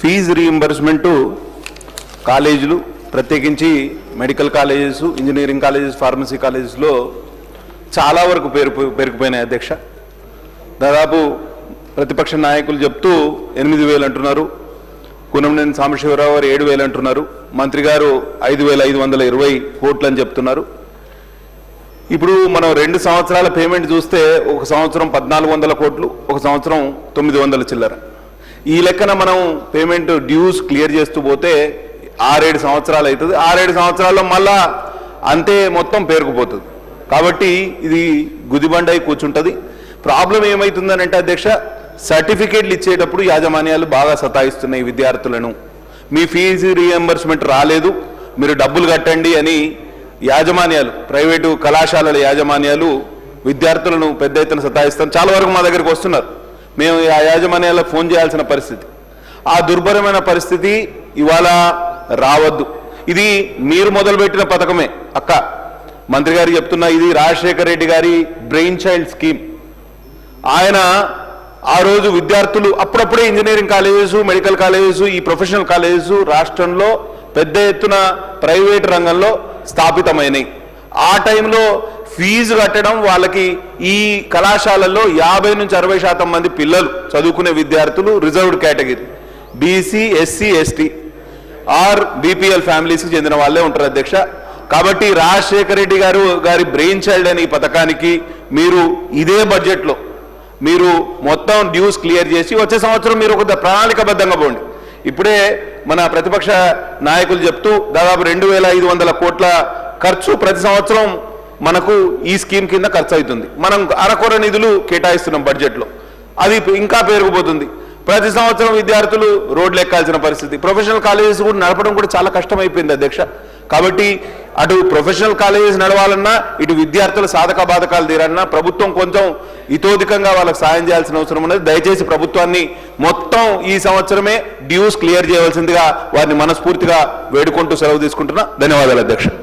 Fee reimbursement కాలేజీలు ప్రత్యేకించి medical colleges engineering colleges pharmacy కాలేజెస్లో చాలా వరకు పేరు పేరుకుపోయినాయి అధ్యక్ష. దాదాపు ప్రతిపక్ష నాయకులు చెప్తూ ఎనిమిది వేలు అంటున్నారు. కునంనేని సాంబశివరావు గారు ఏడు వేలు అంటున్నారు. మంత్రి గారు ఐదు వేల ఐదు వందల ఇరవై కోట్లు అని చెప్తున్నారు. ఇప్పుడు మనం రెండు సంవత్సరాల పేమెంట్ చూస్తే ఒక సంవత్సరం పద్నాలుగు వందల కోట్లు ఒక సంవత్సరం తొమ్మిది వందల చిల్లర. ఈ లెక్కన మనం పేమెంట్ డ్యూస్ క్లియర్ చేస్తూ పోతే ఆరేడు సంవత్సరాలు అవుతుంది. ఆరేడు సంవత్సరాల్లో మళ్ళా అంతే మొత్తం పేరుకుపోతుంది. కాబట్టి ఇది గుదిబండ అయి కూర్చుంటుంది. ప్రాబ్లం ఏమవుతుందనంటే అధ్యక్ష సర్టిఫికేట్లు ఇచ్చేటప్పుడు యాజమాన్యాలు బాగా సతాయిస్తున్నాయి విద్యార్థులను. మీ ఫీజు రీఎంబర్స్మెంట్ రాలేదు. మీరు డబ్బులు కట్టండి అని యాజమాన్యాలు ప్రైవేటు కళాశాలల యాజమాన్యాలు విద్యార్థులను పెద్ద ఎత్తున సతాయిస్తాను చాలా వరకు మా దగ్గరికి వస్తున్నారు. మేము ఆ యాజమాన్యాలకు ఫోన్ చేయాల్సిన పరిస్థితి. ఆ దుర్భరమైన పరిస్థితి ఇవాళ రావద్దు. ఇది మీరు మొదలుపెట్టిన పథకమే. అక్క మంత్రి గారు చెప్తున్నా ఇది రాజశేఖర రెడ్డి గారి బ్రెయిన్ చైల్డ్ స్కీమ్. ఆయన ఆ రోజు విద్యార్థులు అప్పుడప్పుడే ఇంజనీరింగ్ కాలేజెస్ మెడికల్ కాలేజెస్ ఈ ప్రొఫెషనల్ కాలేజెస్ రాష్ట్రంలో పెద్ద ఎత్తున ప్రైవేట్ రంగంలో స్థాపితమైనవి ఆ టైంలో ఫీజు కట్టడం వాళ్ళకి ఈ కళాశాలల్లో యాభై నుంచి అరవై శాతం మంది పిల్లలు చదువుకునే విద్యార్థులు reserved category. BC SC ST or BPL ఫ్యామిలీస్కి చెందిన వాళ్ళే ఉంటారు అధ్యక్ష. కాబట్టి రాజశేఖర రెడ్డి గారు గారి బ్రెయిన్ చైల్డ్ అనే ఈ పథకానికి మీరు ఇదే బడ్జెట్లో మీరు మొత్తం డ్యూస్ క్లియర్ చేసి వచ్చే సంవత్సరం మీరు ఒక ప్రణాళికబద్ధంగా పోండి. ఇప్పుడే మన ప్రతిపక్ష నాయకులు చెప్తూ దాదాపు రెండు వేల ఐదు వందల కోట్ల ఖర్చు ప్రతి సంవత్సరం మనకు ఈ స్కీమ్ కింద ఖర్చు అవుతుంది మనం అరకొర నిధులు కేటాయిస్తున్నాం బడ్జెట్లో. అది ఇంకా పెరిగిపోతుంది. ప్రతి సంవత్సరం విద్యార్థులు రోడ్లు ఎక్కాల్సిన పరిస్థితి. ప్రొఫెషనల్ కాలేజెస్ కూడా నడపడం కూడా చాలా కష్టమైపోయింది అధ్యక్ష. కాబట్టి అటు ప్రొఫెషనల్ కాలేజెస్ నడవాలన్నా ఇటు విద్యార్థుల సాధక బాధకాలు తీరాలన్నా ప్రభుత్వం కొంచెం ఇతోధికంగా వాళ్ళకి సాయం చేయాల్సిన అవసరం ఉన్నది. దయచేసి ప్రభుత్వాన్ని మొత్తం ఈ సంవత్సరమే డ్యూస్ క్లియర్ చేయవలసిందిగా వారిని మనస్ఫూర్తిగా వేడుకుంటూ సెలవు తీసుకుంటున్నా. ధన్యవాదాలు అధ్యక్ష.